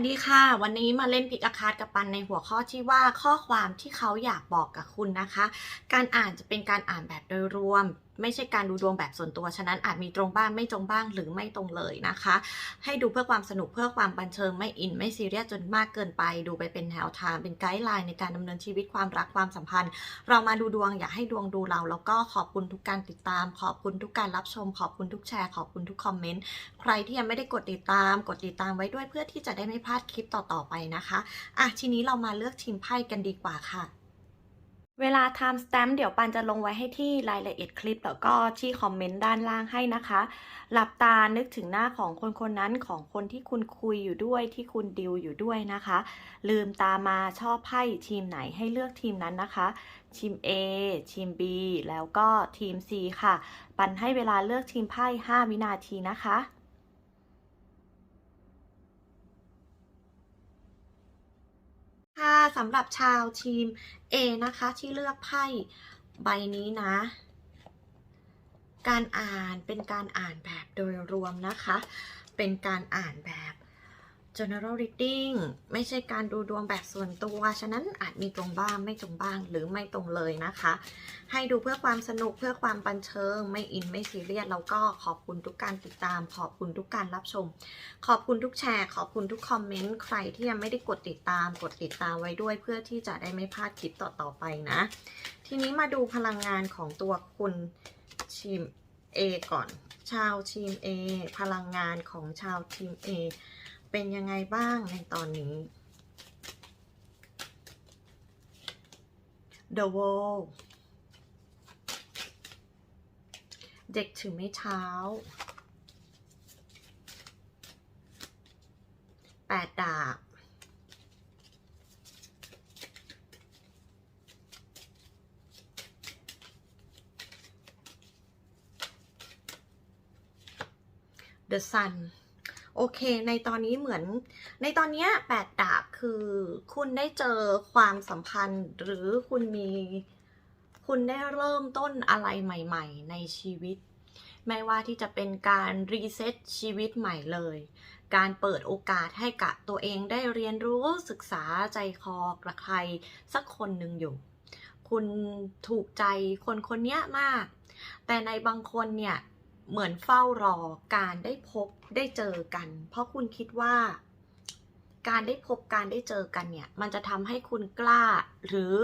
วัสดีค่ะ วันนี้มาเล่นพิกอาคาร์ดกับปันในหัวข้อที่ว่าข้อความที่เขาอยากบอกกับคุณนะคะ การอ่านจะเป็นการอ่านแบบโดยรวม ไม่ใช่การดูดวงแบบส่วนตัว ฉะนั้นอาจมีตรงบ้างไม่ตรงบ้างหรือไม่ตรงเลยนะคะ ให้ดูเพื่อความสนุกเพื่อความบันเทิงไม่อินไม่ซีเรียสจนมากเกินไป ดูไปเป็นแนวทางเป็นไกด์ไลน์ในการดำเนินชีวิตความรักความสัมพันธ์ เรามาดูดวงอยากให้ดวงดูเรา แล้วก็ขอบคุณทุกการติดตาม ขอบคุณทุกการรับชม ขอบคุณทุกแชร์ขอบคุณทุกคอมเมนต์ใครที่ยังไม่ได้กดติดตาม กดติดตามไว้ด้วยเพื่อที่จะได้ไม่พลาดคลิปต่อๆไปนะคะอะทีนี้เรามาเลือกทีมไพ่กันดีกว่าค่ะ เวลา time stamp เดี๋ยวปันจะลงไว้ให้ที่รายละเอียดคลิป แล้วก็ที่คอมเมนต์ด้านล่างให้นะคะ หลับตานึกถึงหน้าของคนคนนั้นของคนที่คุณคุยอยู่ด้วยที่คุณดิวอยู่ด้วยนะคะ ลืมตามาชอบไพ่ทีมไหนให้เลือกทีมนั้นนะคะ ทีม A ทีม B แล้วก็ทีม C ค่ะ ปันให้เวลาเลือกทีมไพ่ 5 วินาทีนะคะ ค่ะสำหรับชาวทีม A นะคะที่เลือกไพ่ใบนี้นะ การอ่านเป็นการอ่านแบบโดยรวมนะคะ เป็นการอ่านแบบ general reading ไม่ใช่การดูดวงแบบส่วนตัว ฉะนั้นอาจมีตรงบ้างไม่ตรงบ้างหรือไม่ตรงเลยนะคะ ให้ดูเพื่อความสนุกเพื่อความบันเทิง ไม่อินไม่ซีเรียสแล้วก็ขอบคุณทุกการติดตาม ขอบคุณทุกการรับชม ขอบคุณทุกแชร์ ขอบคุณทุกคอมเมนต์ ใครที่ยังไม่ได้กดติดตาม กดติดตามไว้ด้วย เพื่อที่จะได้ไม่พลาดคลิปต่อๆไปนะ ทีนี้มาดูพลังงานของตัวคุณทีม A ก่อน ชาวทีม A พลังงานของชาวทีม A เป็นยังไงบ้างในตอนนี้ The Wall เด็กถือไม้เท้าแปดดาบ The Sun โอเค ในตอนนี้เหมือน ในตอนเนี้ยแปดดาบคือคุณได้เจอความสัมพันธ์ หรือคุณมี คุณได้เริ่มต้นอะไรใหม่ ๆ ในชีวิต ไม่ว่าที่จะเป็นการรีเซ็ตชีวิตใหม่เลย การเปิดโอกาสให้กับตัวเองได้เรียนรู้ศึกษาใจคอกับใครสักคนหนึ่งอยู่ คุณถูกใจคนคนเนี้ยมาก แต่ในบางคนเนี่ย เหมือนเฝ้ารอการได้พบได้เจอกัน เพราะคุณคิดว่า การได้พบการได้เจอกันเนี่ย มันจะทำให้คุณกล้า หรือ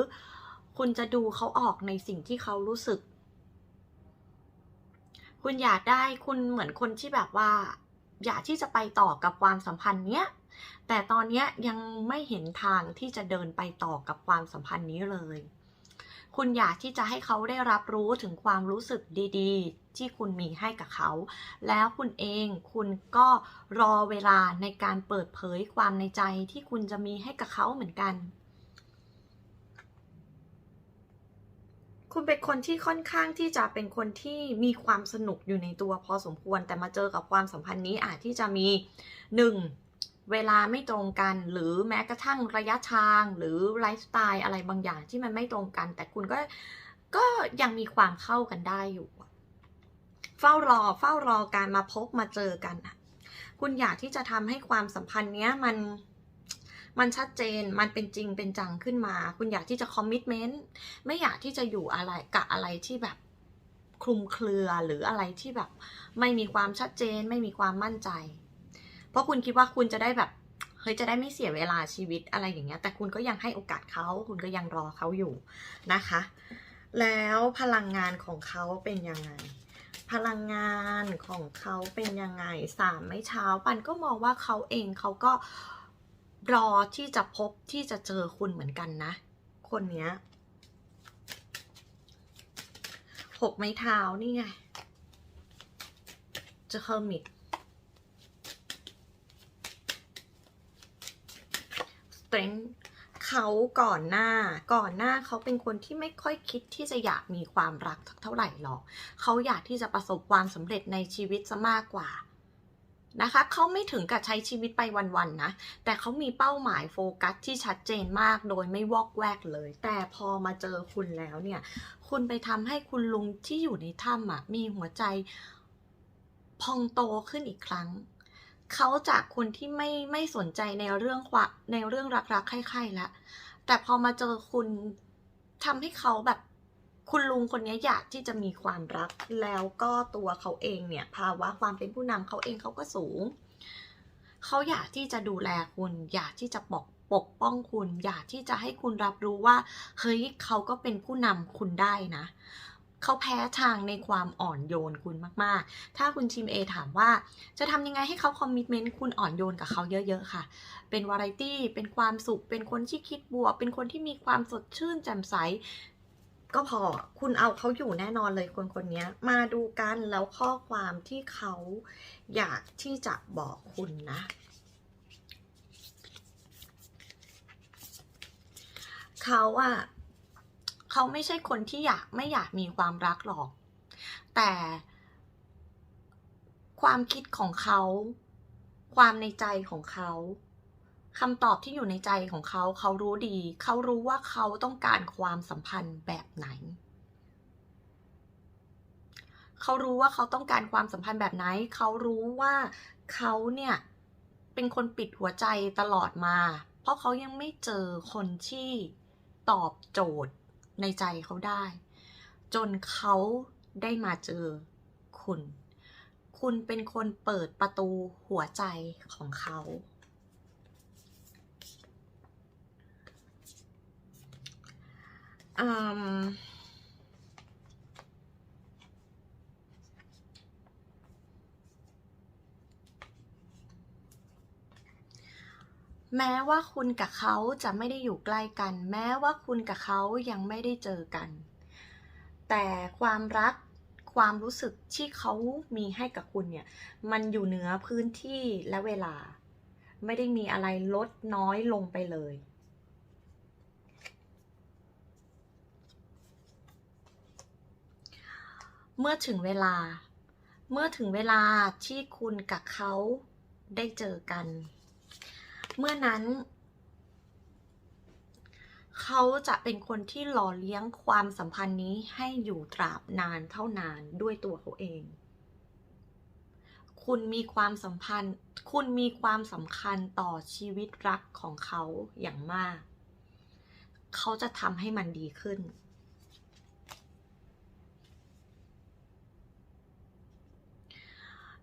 คุณจะดูเขาออกในสิ่งที่เขารู้สึก คุณอยากได้คุณเหมือนคนที่แบบว่า อยากที่จะไปต่อกับความสัมพันธ์เนี้ยแต่ตอนเนี้ยยังไม่เห็นทางที่จะเดินไปต่อกับความสัมพันธ์นี้เลย คุณอยากที่จะให้เขาได้รับรู้ถึงความรู้สึกดีๆ ที่คุณมีให้กับเขา แล้วคุณเองคุณก็รอเวลาในการเปิดเผยความในใจที่คุณจะมีให้กับเขาเหมือนกัน คุณเป็นคนที่ค่อนข้างที่จะเป็นคนที่มีความสนุกอยู่ในตัวพอสมควร แต่มาเจอกับความสัมพันธ์นี้อาจที่จะมีหนึ่ง เวลาไม่ตรงกัน หรือแม้กระทั่งระยะทาง หรือไลฟ์สไตล์อะไรบางอย่างที่มันไม่ตรงกัน แต่คุณก็ก็ยังมีความเข้ากันได้อยู่ เฝ้ารอเฝ้ารอการมาพบมาเจอกันอะคุณอยากที่จะทำให้ความสัมพันธ์เนี้ยมันมันชัดเจน มันเป็นจริงเป็นจังขึ้นมา คุณอยากที่จะคอมมิชเมนต์ ไม่อยากที่จะอยู่อะไรกับอะไรที่แบบคลุมเครือหรืออะไรที่แบบ ไม่มีความชัดเจน ไม่มีความมั่นใจ ราะคุณคิดว่าคุณจะได้แบบเฮ้ยจะได้ไม่เสียเวลาชีวิตอะไรอย่างเงี้ย แต่คุณก็ยังให้โอกาสเขาคุณก็ยังรอเขาอยู่นะคะ แล้วพลังงานของเขาเป็นยังไง พลังงานของเขาเป็นยังไงสามไม่เช้าปันก็มองว่าเขาเองเขาก็รอที่จะพบที่จะเจอคุณเหมือนกันนะ คนเนี้ยหกไม้เท้านี่ไงจอเฮอร์มิต strength เขาก่อนหน้าก่อนหน้าเขาเป็นคนที่ไม่ค่อยคิดที่จะอยากมีความรักเท่าไหร่หรอกเขาอยากที่จะประสบความสำเร็จในชีวิตซะมากกว่านะคะเขาไม่ถึงกับใช้ชีวิตไปวันๆนะ แต่เขามีเป้าหมายโฟกัสที่ชัดเจนมากโดยไม่วอกแวกเลย แต่พอมาเจอคุณแล้วเนี่ย คุณไปทำให้คุณลุงที่อยู่ในถ้ำอะมีหัวใจพองโตขึ้นอีกครั้ง เขาจากคนที่ไม่ไม่สนใจในเรื่องความในเรื่องรักๆใคร่ๆแล้วแต่พอมาเจอคุณทำให้เขาแบบคุณลุงคนนี้อยากที่จะมีความรักแล้วก็ตัวเขาเองเนี่ย ภาวะความเป็นผู้นำเขาเองเขาก็สูง เขาอยากที่จะดูแลคุณ อยากที่จะปกปกป้องคุณ อยากที่จะให้คุณรับรู้ว่า เฮ้ยเขาก็เป็นผู้นำคุณได้นะ เขาแพ้ทางในความอ่อนโยนคุณมากๆ ถ้าคุณทีมเอถามว่าจะทำยังไงให้เขาคอมมิชเมนต์คุณอ่อนโยนกับเขาเยอะๆค่ะ เป็นวาไรตี้ เป็นความสุข เป็นคนที่คิดบวก เป็นคนที่มีความสดชื่นแจ่มใส ก็พอคุณเอาเขาอยู่แน่นอนเลยคนคนนี้มาดูกันแล้วข้อความที่เขาอยากที่จะบอกคุณนะเขาอะ เขาไม่ใช่คนที่อยากไม่อยากมีความรักหรอก แต่ความคิดของเขา ความในใจของเขาคำตอบที่อยู่ในใจของเขา เขารู้ดี เขารู้ว่าเขาต้องการความสัมพันธ์แบบไหน เขารู้ว่าเขาต้องการความสัมพันธ์แบบไหน เขารู้ว่าเขาเนี่ยเป็นคนปิดหัวใจตลอดมา เพราะเขายังไม่เจอคนที่ตอบโจทย์ ในใจเขาได้ จนเขาได้มาเจอคุณ คุณเป็นคนเปิดประตูหัวใจของเขาอืม แม้ว่าคุณกับเขาจะไม่ได้อยู่ใกล้กัน แม้ว่าคุณกับเขายังไม่ได้เจอกัน แต่ความรักความรู้สึกที่เขามีให้กับคุณเนี่ย มันอยู่เหนือพื้นที่และเวลา ไม่ได้มีอะไรลดน้อยลงไปเลยเมื่อถึงเวลา เมื่อถึงเวลาที่คุณกับเขาได้เจอกัน เมื่อนั้น เขาจะเป็นคนที่หล่อเลี้ยงความสัมพันธ์นี้ให้อยู่ตราบนานเท่านานด้วยตัวเขาเอง คุณมีความสัมพันธ์ คุณมีความสำคัญต่อชีวิตรักของเขาอย่างมาก เขาจะทำให้มันดีขึ้น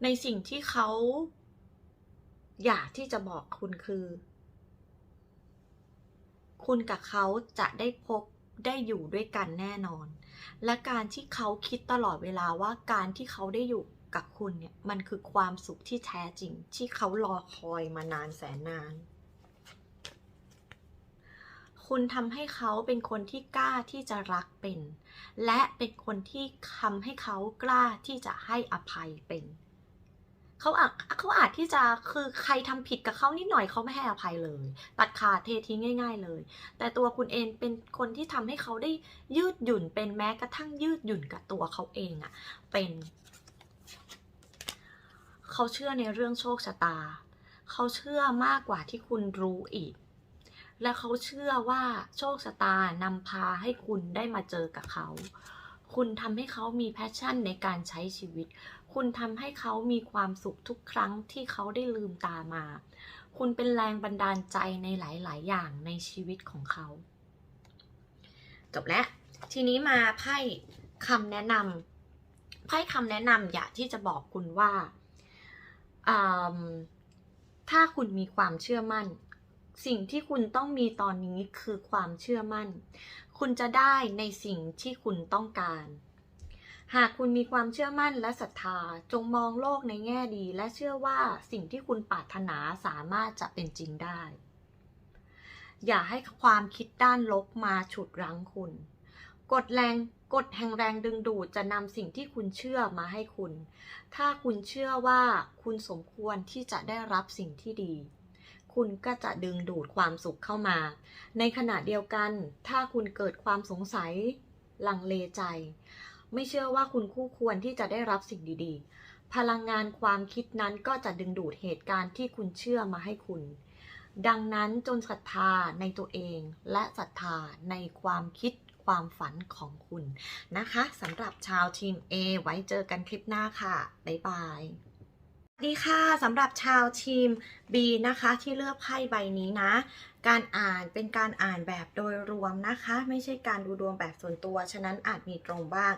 ในสิ่งที่เขา อยากที่จะบอกคุณคือ คุณกับเขาจะได้พบได้อยู่ด้วยกันแน่นอน และการที่เขาคิดตลอดเวลาว่าการที่เขาได้อยู่กับคุณเนี่ยมันคือความสุขที่แท้จริง ที่เขารอคอยมานานแสนนาน คุณทำให้เขาเป็นคนที่กล้าที่จะรักเป็น และเป็นคนที่ทำให้เขากล้าที่จะให้อภัยเป็น เขาอาจเขาอาจที่จะคือใครทำผิดกับเขานิดหน่อยเขาไม่ให้อภัยเลย ตัดขาดเททิ้งง่าย ๆ เลย แต่ตัวคุณเองเป็นคนที่ทำให้เขาได้ยืดหยุ่นเป็นแม้กระทั่งยืดหยุ่นกับตัวเขาเองอะเป็น เขาเชื่อในเรื่องโชคชะตา เขาเชื่อมากกว่าที่คุณรู้อีก และเขาเชื่อว่าโชคชะตานำพาให้คุณได้มาเจอกับเขาคุณทำให้เขามีแพชชั่นในการใช้ชีวิต คุณทำให้เขามีความสุขทุกครั้งที่เขาได้ลืมตามา คุณเป็นแรงบันดาลใจในหลาย ๆ อย่างในชีวิตของเขา จบแล้ว ทีนี้มาไพ่คำแนะนำไพ่คำแนะนำอยากที่จะบอกคุณว่า ถ้าคุณมีความเชื่อมั่น สิ่งที่คุณต้องมีตอนนี้คือความเชื่อมั่น คุณจะได้ในสิ่งที่คุณต้องการ หากคุณมีความเชื่อมั่นและศรัทธา จงมองโลกในแง่ดี และเชื่อว่าสิ่งที่คุณปรารถนาสามารถจะเป็นจริงได้ อย่าให้ความคิดด้านลบมาฉุดรั้งคุณกดแรงกดแห่งแรงดึงดูดจะนำสิ่งที่คุณเชื่อมาให้คุณ ถ้าคุณเชื่อว่าคุณสมควรที่จะได้รับสิ่งที่ดี คุณก็จะดึงดูดความสุขเข้ามา ในขณะเดียวกัน ถ้าคุณเกิดความสงสัย ลังเลใจ ไม่เชื่อว่าคุณคู่ควรที่จะได้รับสิ่งดีๆ พลังงานความคิดนั้นก็จะดึงดูดเหตุการณ์ที่คุณเชื่อมาให้คุณ ดังนั้นจนศรัทธาในตัวเองและศรัทธาในความคิดความฝันของคุณนะคะสำหรับชาวทีม A ไว้เจอกันคลิปหน้าค่ะ บ๊ายบาย ดีค่ะสำหรับชาวทีม B นะคะที่เลือกไพ่ใบนี้นะ การอ่านเป็นการอ่านแบบโดยรวมนะคะ ไม่ใช่การดูดวงแบบส่วนตัว ฉะนั้นอาจมีตรงบ้าง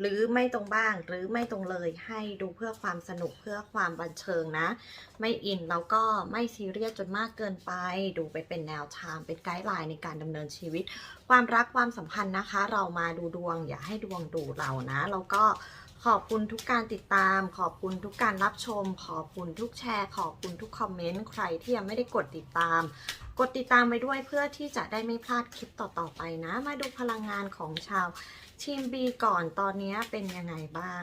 หรือไม่ตรงบ้างหรือไม่ตรงเลยให้ดูเพื่อความสนุกเพื่อความบันเทิงนะ ไม่อินแล้วก็ไม่ซีเรียสจนมากเกินไป ดูไปเป็นแนวทางเป็นไกด์ไลน์ในการดำเนินชีวิต ความรักความสัมพันธ์นะคะ เรามาดูดวงอย่าให้ดวงดูเรานะแล้วก็ ขอบคุณทุกการติดตาม ขอบคุณทุกการรับชม ขอบคุณทุกแชร์ ขอบคุณทุกคอมเมนต์ ใครที่ยังไม่ได้กดติดตาม กดติดตามไปด้วยเพื่อที่จะได้ไม่พลาดคลิปต่อๆไปนะ มาดูพลังงานของชาวทีม B ก่อนตอนนี้เป็นยังไงบ้าง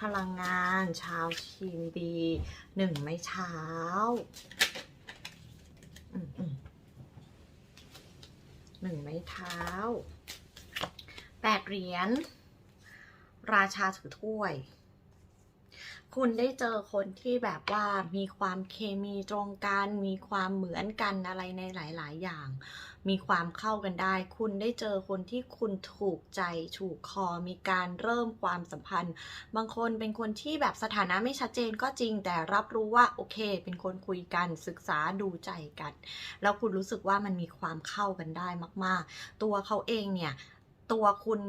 พลังงานชาวทีม B หนึ่งไม้เท้าหนึ่งไม้เท้าแปดเหรียญ ราชาถือถ้วย คุณได้เจอคนที่แบบว่ามีความเคมีตรงกัน มีความเหมือนกันอะไรในหลาย ๆ อย่าง มีความเข้ากันได้ คุณได้เจอคนที่คุณถูกใจถูกคอ มีการเริ่มความสัมพันธ์ บางคนเป็นคนที่แบบสถานะไม่ชัดเจนก็จริง แต่รับรู้ว่าโอเค เป็นคนคุยกันศึกษาดูใจกัน แล้วคุณรู้สึกว่ามันมีความเข้ากันได้มาก ๆ ตัวเขาเองเนี่ย ตัวคุณ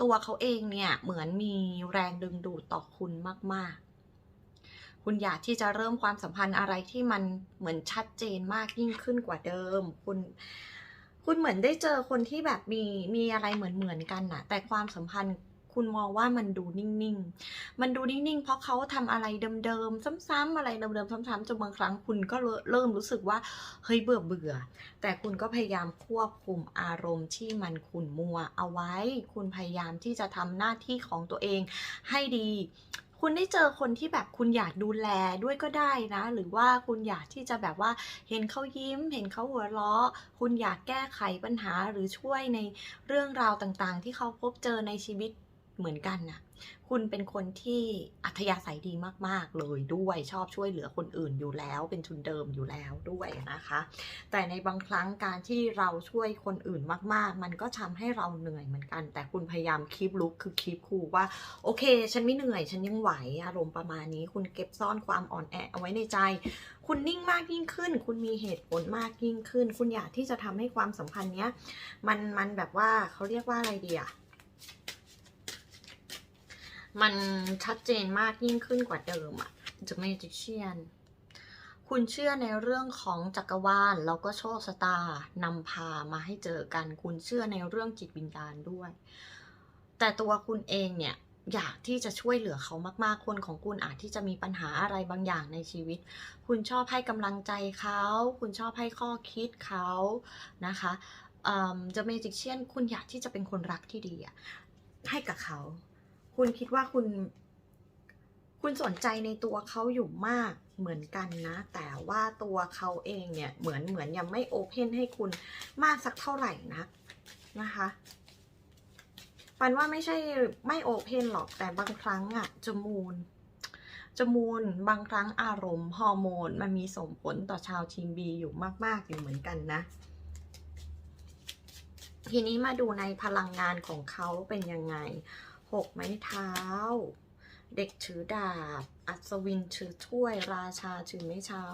ตัวเขาเองเนี่ยเหมือนมีแรงดึงดูดต่อคุณมาก ๆ คุณอยากที่จะเริ่มความสัมพันธ์อะไรที่มันเหมือนชัดเจนมากยิ่งขึ้นกว่าเดิม คุณคุณเหมือนได้เจอคนที่แบบมีมีอะไรเหมือนเหมือนกันนะแต่ความสัมพันธ์ คุณมองว่ามันดูนิ่งๆ มันดูนิ่งๆ เพราะเขาทำอะไรเดิมๆ ซ้ำๆอะไรเดิมๆ ซ้ำๆจนบางครั้งคุณก็เริ่มรู้สึกว่าเฮ้ยเบื่อเบื่อ แต่คุณก็พยายามควบคุมอารมณ์ที่มันขุ่นมัวเอาไว้ คุณพยายามที่จะทำหน้าที่ของตัวเองให้ดีคุณได้เจอคนที่แบบคุณอยากดูแลด้วยก็ได้นะ หรือว่าคุณอยากที่จะแบบว่าเห็นเขายิ้ม เห็นเขาหัวเราะคุณอยากแก้ไขปัญหาหรือช่วยในเรื่องราวต่างๆ ที่เขาพบเจอในชีวิต เหมือนกันนะคุณเป็นคนที่อัธยาศัยดีมาก ๆ เลยด้วยชอบช่วยเหลือคนอื่นอยู่แล้ว เป็นทุนเดิมอยู่แล้วด้วยนะคะ แต่ในบางครั้งการที่เราช่วยคนอื่นมาก ๆ มันก็ทำให้เราเหนื่อยเหมือนกัน แต่คุณพยายามคีบลุกคือคีบคูว่า โอเค ฉันไม่เหนื่อย ฉันยังไหวอารมณ์ประมาณนี้ คุณเก็บซ่อนความอ่อนแอเอาไว้ในใจ คุณนิ่งมากยิ่งขึ้น คุณมีเหตุผลมากยิ่งขึ้น คุณอยากที่จะทำให้ความสัมพันธ์เนี้ยมันมันแบบว่าเขาเรียกว่าอะไรดีอะ มันชัดเจนมากยิ่งขึ้นกว่าเดิมอะ The Magician คุณเชื่อในเรื่องของจักรวาลแล้วก็โชคชะตานำพามาให้เจอกัน คุณเชื่อในเรื่องจิตวิญญาณด้วย แต่ตัวคุณเองเนี่ยอยากที่จะช่วยเหลือเขามากๆ คนของคุณอาจที่จะมีปัญหาอะไรบางอย่างในชีวิต คุณชอบให้กำลังใจเขา คุณชอบให้ข้อคิดเขานะคะเอ่อ The Magician คุณอยากที่จะเป็นคนรักที่ดีอะให้กับเขา คุณคิดว่าคุณ คุณสนใจในตัวเขาอยู่มากเหมือนกันนะ แต่ว่าตัวเขาเองเนี่ย เหมือนเหมือนยังไม่โอเพนให้คุณมากสักเท่าไหร่นะนะคะปันว่าไม่ใช่ไม่โอเพนหรอกแต่บางครั้งอะจมูนจมูนบางครั้งอารมณ์ฮอร์โมน มันมีส่งผลต่อชาวทีมบีอยู่มาก ๆ อยู่เหมือนกันนะ ทีนี้มาดูในพลังงานของเขาเป็นยังไง หกไม้เท้า เด็กถือดาบ อัศวินถือถ้วย ราชาถือไม้เท้า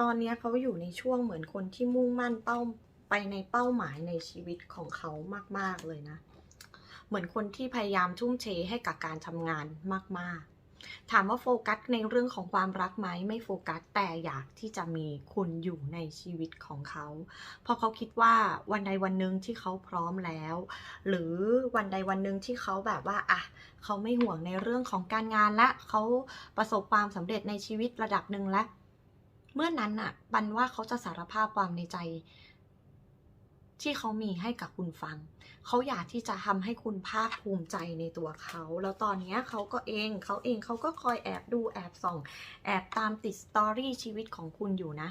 ตอนนี้เขาอยู่ในช่วงเหมือนคนที่มุ่งมั่นเป้าไปในเป้าหมายในชีวิตของเขามาก ๆ เลยนะ เหมือนคนที่พยายามทุ่มเทให้กับการทำงานมาก ๆ ถามว่าโฟกัสในเรื่องของความรักไหมไม่โฟกัสแต่อยากที่จะมีคุณอยู่ในชีวิตของเขาเพราะเขาคิดว่าวันใดวันหนึ่งที่เขาพร้อมแล้ว หรือวันใดวันหนึ่งที่เขาแบบว่าอะเขาไม่ห่วงในเรื่องของการงานและเขาประสบความสำเร็จในชีวิตระดับหนึ่งแล้วเมื่อนั้นอะปันว่าเขาจะสารภาพความในใจ ที่เขามีให้กับคุณฟัง เขาอยากที่จะทำให้คุณภาคภูมิใจในตัวเขา แล้วตอนนี้เขาก็เองเขาเองเขาก็คอยแอบดูแอบส่อง แอบตามติดสตอรี่ชีวิตของคุณอยู่นะ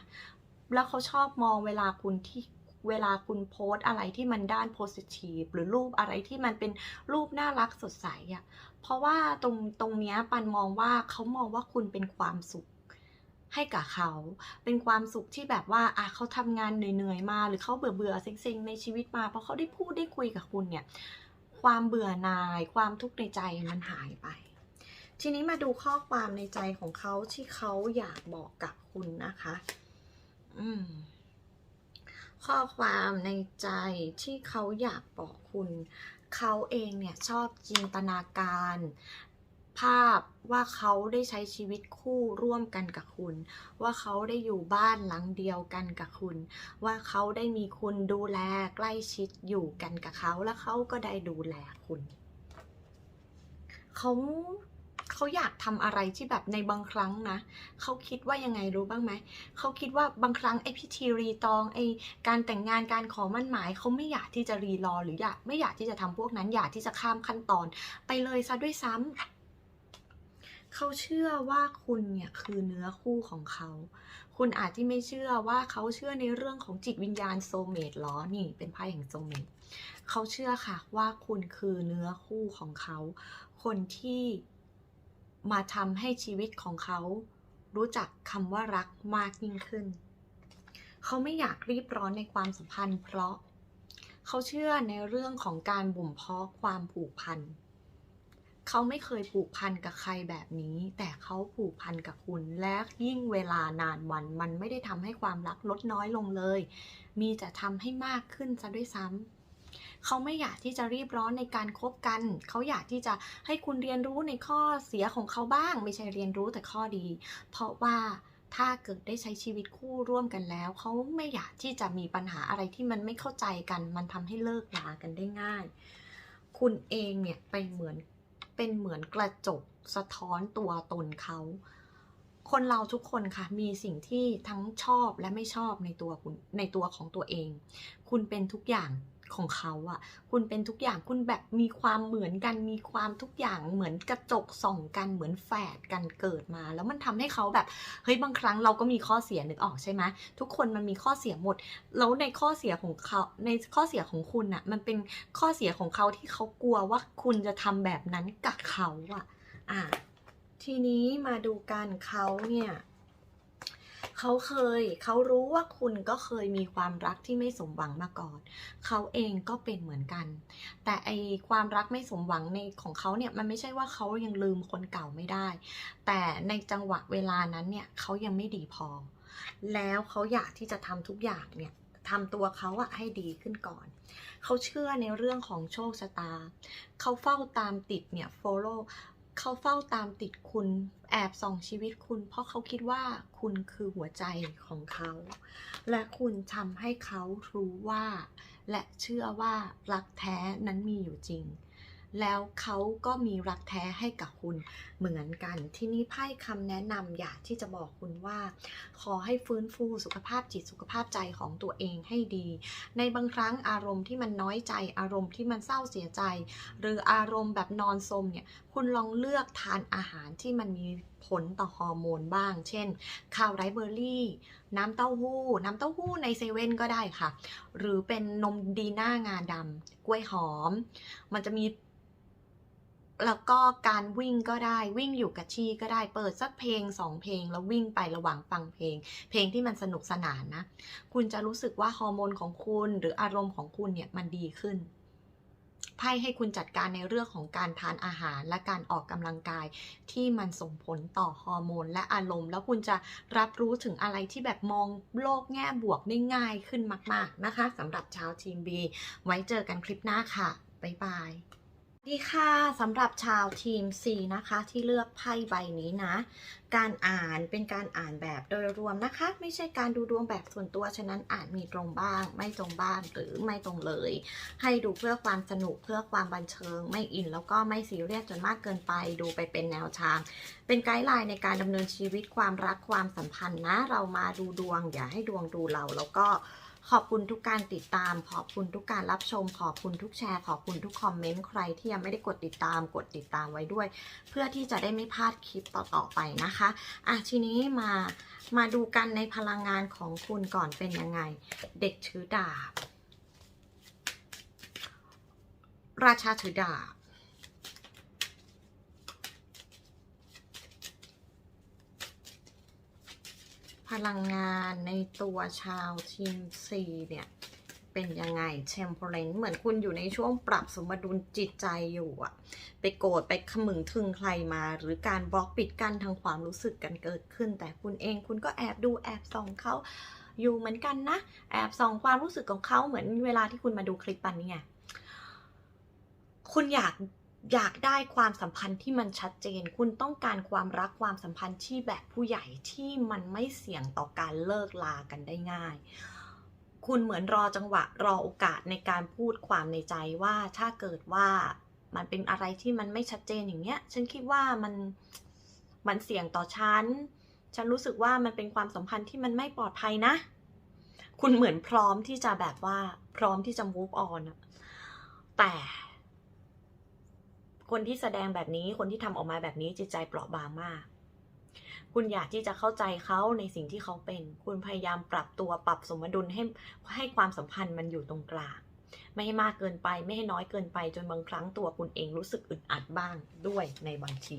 แล้วเขาชอบมองเวลาคุณที่เวลาคุณโพสอะไรที่มันด้านโพสิทีฟหรือรูปอะไรที่มันเป็นรูปน่ารักสดใสอะ่ะเพราะว่าตรงตรงเนี้ยปันมองว่าเขามองว่าคุณเป็นความสุข ให้กับเขา เป็นความสุขที่แบบว่าอะเขาทำงานเหนื่อยๆมา หรือเขาเบื่อเบื่อๆเซ็งๆในชีวิตมาเพราะเขาได้พูดได้คุยกับคุณเนี่ยความเบื่อหน่ายความทุกข์ในใจมันหายไป ทีนี้มาดูข้อความในใจของเขาที่เขาอยากบอกกับคุณนะคะ อืมข้อความในใจที่เขาอยากบอกคุณ เขาเองเนี่ยชอบจินตนาการ ภาพว่าเขาได้ใช้ชีวิตคู่ร่วมกันกับคุณ ว่าเขาได้อยู่บ้านหลังเดียวกันกับคุณ ว่าเขาได้มีคุณดูแลใกล้ชิดอยู่กันกับเขา และเขาก็ได้ดูแลคุณ เขาเขาอยากทำอะไรที่แบบในบางครั้งนะ เขาคิดว่ายังไงรู้บ้างไหม เขาคิดว่าบางครั้งไอพิธีรีตองไอการแต่งงานการขอมั่นหมายเขาไม่อยากที่จะรีรอหรืออยากไม่อยากที่จะทำพวกนั้นอยากที่จะข้ามขั้นตอน ไปเลยซะด้วยซ้ำ เขาเชื่อว่าคุณเนี่ยคือเนื้อคู่ของเขา คุณอาจที่ไม่เชื่อว่าเขาเชื่อในเรื่องของจิตวิญญาณโซเมตหรอนี่เป็นไพ่แห่งโซเมตเขาเชื่อค่ะว่าคุณคือเนื้อคู่ของเขา คนที่มาทำให้ชีวิตของเขา รู้จักคำว่ารักมากยิ่งขึ้น เขาไม่อยากรีบร้อนในความสัมพันธ์ เพราะเขาเชื่อในเรื่องของการบ่มเพาะความผูกพันเขาไม่เคยผูกพันกับใครแบบนี้ แต่เขาผูกพันกับคุณ และยิ่งเวลานานวัน มันไม่ได้ทำให้ความรักลดน้อยลงเลย มีแต่ทำให้มากขึ้นซะด้วยซ้ำเขาไม่อยากที่จะรีบร้อนในการคบกัน เขาอยากที่จะให้คุณเรียนรู้ในข้อเสียของเขาบ้าง ไม่ใช่เรียนรู้แต่ข้อดี เพราะว่าถ้าเกิดได้ใช้ชีวิตคู่ร่วมกันแล้ว เขาไม่อยากที่จะมีปัญหาอะไรที่มันไม่เข้าใจกัน มันทำให้เลิกลากันได้ง่าย คุณเองเนี่ยไปเหมือน เป็นเหมือนกระจกสะท้อนตัวตนเขา คนเราทุกคนค่ะ มีสิ่งที่ทั้งชอบและไม่ชอบในตัวคุณในตัวของตัวเอง คุณเป็นทุกอย่าง ของเขาอะคุณเป็นทุกอย่างคุณแบบมีความเหมือนกัน มีความทุกอย่างเหมือนกระจกส่องกันเหมือนแฝดกันเกิดมา แล้วมันทำให้เขาแบบเฮ้ยบางครั้งเราก็มีข้อเสียนึกออกใช่ไหมทุกคนมันมีข้อเสียหมด แล้วในข้อเสียของเขาในข้อเสียของคุณอะมันเป็นข้อเสียของเขาที่เขากลัวว่าคุณจะทำแบบนั้นกับเขาอะอะทีนี้มาดูกันเขาเนี่ย เขาเคยเขารู้ว่าคุณก็เคยมีความรักที่ไม่สมหวังมาก่อน เขาเองก็เป็นเหมือนกัน แต่ไอความรักไม่สมหวังในของเขาเนี่ยมันไม่ใช่ว่าเขายังลืมคนเก่าไม่ได้ แต่ในจังหวะเวลานั้นเนี่ยเขายังไม่ดีพอ แล้วเขาอยากที่จะทำทุกอย่างเนี่ยทำตัวเขาอะให้ดีขึ้นก่อน เขาเชื่อในเรื่องของโชคชะตา เขาเฝ้าตามติดเนี่ย follow เขาเฝ้าตามติดคุณแอบส่องชีวิตคุณ เพราะเขาคิดว่าคุณคือหัวใจของเขา และคุณทำให้เขารู้ว่า และเชื่อว่ารักแท้นั้นมีอยู่จริง แล้วเขาก็มีรักแท้ให้กับคุณเหมือนกัน ที่นี้ไพ่คำแนะนำอยากที่จะบอกคุณว่า ขอให้ฟื้นฟูสุขภาพจิตสุขภาพใจของตัวเองให้ดี ในบางครั้งอารมณ์ที่มันน้อยใจ อารมณ์ที่มันเศร้าเสียใจ หรืออารมณ์แบบนอนสมเนี่ยคุณลองเลือกทานอาหารที่มันมีผลต่อฮอร์โมนบ้าง เช่น ข้าวไรเบอร์รี่ น้ำเต้าหู้ น้ำเต้าหู้ในเซเว่นก็ได้ค่ะ หรือเป็นนมดีน่างาดำกล้วยหอม มันจะมี แล้วก็การวิ่งก็ได้วิ่งอยู่กับที่ก็ได้เปิดสักเพลงสองเพลง แล้ววิ่งไประหว่างฟังเพลง เพลงที่มันสนุกสนานนะ คุณจะรู้สึกว่าฮอร์โมนของคุณหรืออารมณ์ของคุณเนี่ยมันดีขึ้นไพ่ให้คุณจัดการในเรื่องของการทานอาหารและการออกกำลังกายที่มันส่งผลต่อฮอร์โมนและอารมณ์ แล้วคุณจะรับรู้ถึงอะไรที่แบบมองโลกแง่บวกได้ง่ายขึ้นมาก ๆนะคะสำหรับชาวทีม B ไว้เจอกันคลิปหน้าค่ะ บ๊ายบาย ดีค่ะสำหรับชาวทีม C นะคะ ที่เลือกไพ่ใบนี้นะ การอ่านเป็นการอ่านแบบโดยรวมนะคะ ไม่ใช่การดูดวงแบบส่วนตัวฉะนั้นอ่านมีตรงบ้าง ไม่ตรงบ้างหรือไม่ตรงเลย ให้ดูเพื่อความสนุกเพื่อความบันเทิง ไม่อินแล้วก็ไม่ซีเรียสจนมากเกินไป ดูไปเป็นแนวทาง เป็นไกด์ไลน์ในการดำเนินชีวิตความรักความสัมพันธ์นะ เรามาดูดวงอย่าให้ดวงดูเราแล้วก็ ขอบคุณทุกการติดตาม ขอบคุณทุกการรับชม ขอบคุณทุกแชร์ ขอบคุณทุกคอมเมนต์ ใครที่ยังไม่ได้กดติดตาม กดติดตามไว้ด้วย เพื่อที่จะได้ไม่พลาดคลิปต่อๆไปนะคะ อะทีนี้มา มาดูกันในพลังงานของคุณก่อนเป็นยังไง เด็กถือดาบ ราชาถือดาบ พลังงานในตัวชาวทีมซีเนี่ยเป็นยังไง temperance เหมือนคุณอยู่ในช่วงปรับสมดุลจิตใจอยู่อะไปโกรธไปขมึงทึงใครมา หรือการบล็อกปิดกั้นทางความรู้สึกกันเกิดขึ้น แต่คุณเองคุณก็แอบดูแอบส่องเขาอยู่เหมือนกันนะ แอบส่องความรู้สึกของเขาเหมือนเวลาที่คุณมาดูคลิปปันนี่ไงคุณอยาก อยากได้ความสัมพันธ์ที่มันชัดเจน คุณต้องการความรักความสัมพันธ์ที่แบบผู้ใหญ่ที่มันไม่เสี่ยงต่อการเลิกลากันได้ง่าย คุณเหมือนรอจังหวะรอโอกาสในการพูดความในใจว่าถ้าเกิดว่ามันเป็นอะไรที่มันไม่ชัดเจนอย่างเงี้ย ฉันคิดว่ามันมันเสี่ยงต่อฉัน ฉันรู้สึกว่ามันเป็นความสัมพันธ์ที่มันไม่ปลอดภัยนะ คุณเหมือนพร้อมที่จะแบบว่าพร้อมที่จะ move on อะแต่ คนที่แสดงแบบนี้คนที่ทำออกมาแบบนี้จิตใจเปราะบางมาก คุณอยากที่จะเข้าใจเขาในสิ่งที่เขาเป็น คุณพยายามปรับตัวปรับสมดุลให้ให้ความสัมพันธ์มันอยู่ตรงกลางไม่ให้มากเกินไปไม่ให้น้อยเกินไปจนบางครั้งตัวคุณเองรู้สึกอึดอัดบ้างด้วยในบางที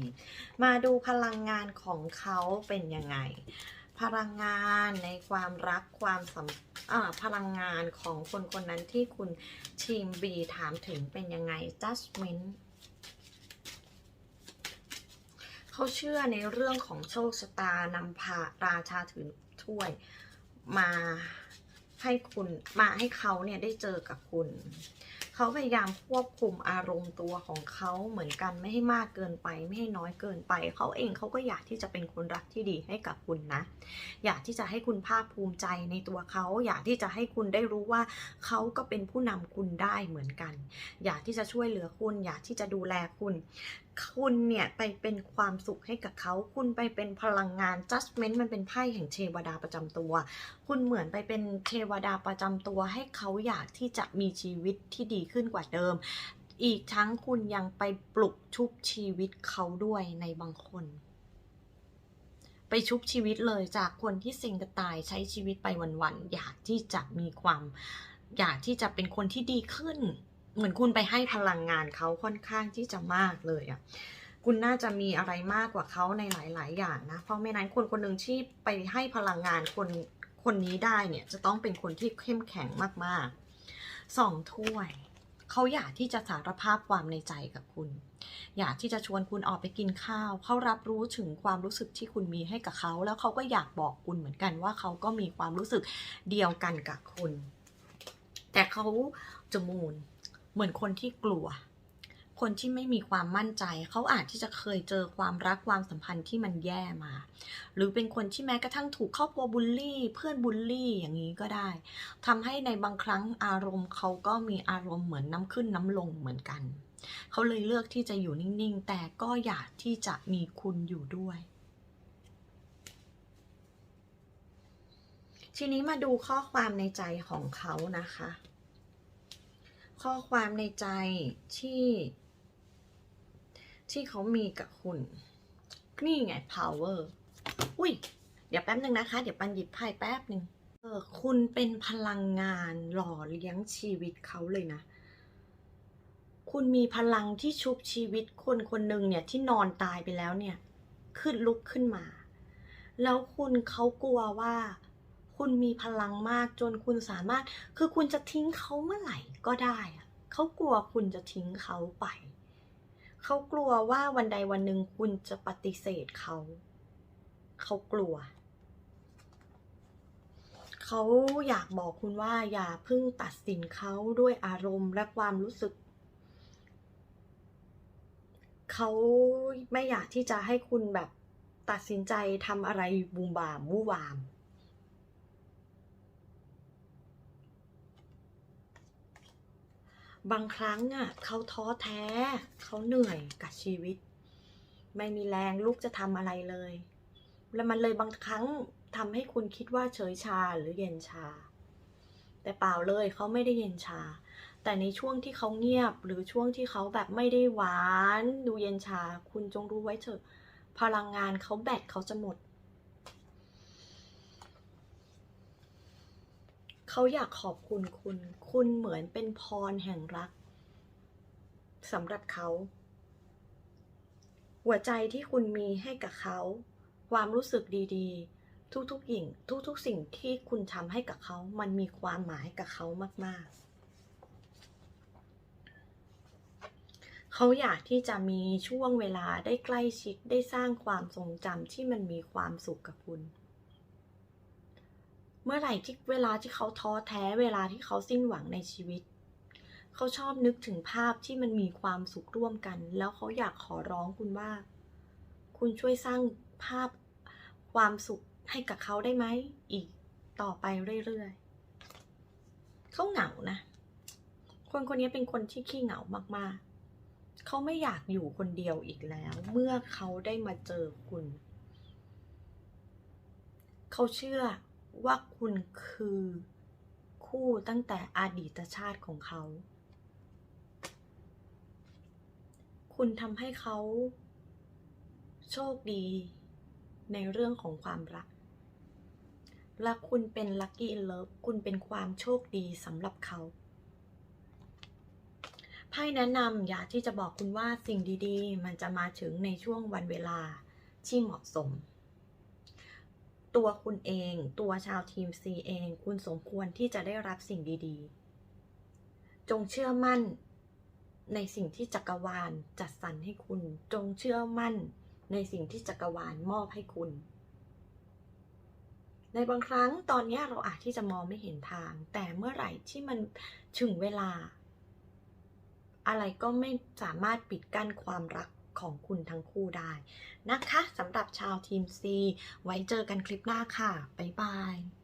มาดูพลังงานของเขาเป็นยังไง พลังงานในความรักความสัมพลังงานของคนคนนั้นที่คุณทีม B ถามถึงเป็นยังไง judgment เขาเชื่อในเรื่องของโชคชะตานำพาราชาถือถ้วยมาให้คุณมาให้เขาเนี่ยได้เจอกับคุณ เขาพยายามควบคุมอารมณ์ตัวของเขาเหมือนกันไม่ให้มากเกินไป ไม่ให้น้อยเกินไป เขาเองเขาก็อยากที่จะเป็นคนรักที่ดีให้กับคุณนะ อยากที่จะให้คุณภาคภูมิใจในตัวเขา อยากที่จะให้คุณได้รู้ว่าเขาก็เป็นผู้นำคุณได้เหมือนกัน อยากที่จะช่วยเหลือคุณ อยากที่จะดูแลคุณ คุณเนี่ยไปเป็นความสุขให้กับเขา คุณไปเป็นพลังงาน judgment มันเป็นไพ่แห่งเทวดาประจำตัว คุณเหมือนไปเป็นเทวดาประจำตัว ให้เขาอยากที่จะมีชีวิตที่ดีขึ้นกว่าเดิม อีกทั้งคุณยังไปปลุกชุบชีวิตเขาด้วยในบางคน ไปชุบชีวิตเลยจากคนที่เซ็งกระตายใช้ชีวิตไปวันๆอยากที่จะมีความ อยากที่จะเป็นคนที่ดีขึ้น เหมือนคุณไปให้พลังงานเขาค่อนข้างที่จะมากเลยอะคุณน่าจะมีอะไรมากกว่าเขาในหลาย ๆ อย่างนะ เพราะไม่นั้นคนคนหนึ่งที่ไปให้พลังงานคนคนนี้ได้เนี่ยจะต้องเป็นคนที่เข้มแข็งมากๆสองถ้วยเขาอยากที่จะสารภาพความในใจกับคุณ อยากที่จะชวนคุณออกไปกินข้าว เขารับรู้ถึงความรู้สึกที่คุณมีให้กับเขา แล้วเขาก็อยากบอกคุณเหมือนกันว่าเขาก็มีความรู้สึกเดียวกันกับคุณ แต่เขาจมูน เหมือนคนที่กลัว คนที่ไม่มีความมั่นใจ เขาอาจที่จะเคยเจอความรักความสัมพันธ์ที่มันแย่มา หรือเป็นคนที่แม้กระทั่งถูกครอบครัวบูลลี่ เพื่อนบูลลี่อย่างนี้ก็ได้ทำให้ในบางครั้งอารมณ์เขาก็มีอารมณ์เหมือนน้ำขึ้นน้ำลงเหมือนกัน เขาเลยเลือกที่จะอยู่นิ่งๆ แต่ก็อยากที่จะมีคุณอยู่ด้วยทีนี้มาดูข้อความในใจของเขานะคะ ข้อความในใจที่ ที่เขามีกับคุณ นี่ไง power อุ้ย เดี๋ยวแป๊บหนึ่งนะคะ เดี๋ยวปันหยิบไพ่แป๊บหนึ่งเออคุณเป็นพลังงานหล่อเลี้ยงชีวิตเขาเลยนะ คุณมีพลังที่ชุบชีวิตคนคนหนึ่งเนี่ยที่นอนตายไปแล้วเนี่ย ขึ้นลุกขึ้นมา แล้วคุณเขากลัวว่า คุณมีพลังมากจนคุณสามารถ คือคุณจะทิ้งเขาเมื่อไหร่ก็ได้อะเขากลัวคุณจะทิ้งเขาไป เขากลัวว่าวันใดวันหนึ่งคุณจะปฏิเสธเขา เขากลัว เขาอยากบอกคุณว่าอย่าเพิ่งตัดสินเขาด้วยอารมณ์และความรู้สึก เขาไม่อยากที่จะให้คุณแบบตัดสินใจทำอะไรบูมบามวู่วาม บางครั้งอะเขาท้อแท้ เขาเหนื่อยกับชีวิต ไม่มีแรงลุกจะทำอะไรเลย แล้วมันเลยบางครั้งทำให้คุณคิดว่าเฉยชาหรือเย็นชา แต่เปล่าเลยเขาไม่ได้เย็นชา แต่ในช่วงที่เขาเงียบหรือช่วงที่เขาแบบไม่ได้หวาน ดูเย็นชา คุณจงรู้ไว้เถอะ พลังงานเขาแบตเขาจะหมด เขาอยากขอบคุณคุณ คุณเหมือนเป็นพรแห่งรักสำหรับเขา หัวใจที่คุณมีให้กับเขา ความรู้สึกดีๆ ทุกๆอย่างทุกๆ สิ่งที่คุณทำให้กับเขา มันมีความหมายกับเขามาก ๆเขาอยากที่จะมีช่วงเวลาได้ใกล้ชิดได้สร้างความทรงจำที่มันมีความสุขกับคุณ เมื่อไหร่ที่เวลาที่เขาท้อแท้เวลาที่เขาสิ้นหวังในชีวิต เขาชอบนึกถึงภาพที่มันมีความสุขร่วมกัน แล้วเขาอยากขอร้องคุณว่า คุณช่วยสร้างภาพความสุขให้กับเขาได้ไหมอีกต่อไปเรื่อยๆเขาเหงานะ คนคนนี้เป็นคนที่ขี้เหงามากๆ เขาไม่อยากอยู่คนเดียวอีกแล้ว เมื่อเขาได้มาเจอคุณ เขาเชื่อ ว่าคุณคือคู่ตั้งแต่อดีตชาติของเขา คุณทำให้เขาโชคดีในเรื่องของความรัก และคุณเป็นลัคกี้เลิฟ คุณเป็นความโชคดีสำหรับเขาไพ่แนะนำอยากที่จะบอกคุณว่าสิ่งดีๆ มันจะมาถึงในช่วงวันเวลาที่เหมาะสม ตัวคุณเอง ตัวชาวทีม C เอง คุณสมควรที่จะได้รับสิ่งดีๆ จงเชื่อมั่นในสิ่งที่จักรวาลจัดสรรให้คุณ จงเชื่อมั่นในสิ่งที่จักรวาลมอบให้คุณ ในบางครั้งตอนนี้เราอาจที่จะมองไม่เห็นทาง แต่เมื่อไหร่ที่มันถึงเวลา อะไรก็ไม่สามารถปิดกั้นความรัก ของคุณทั้งคู่ได้นะคะสำหรับชาวทีม C ไว้เจอกันคลิปหน้าค่ะ บ๊ายบาย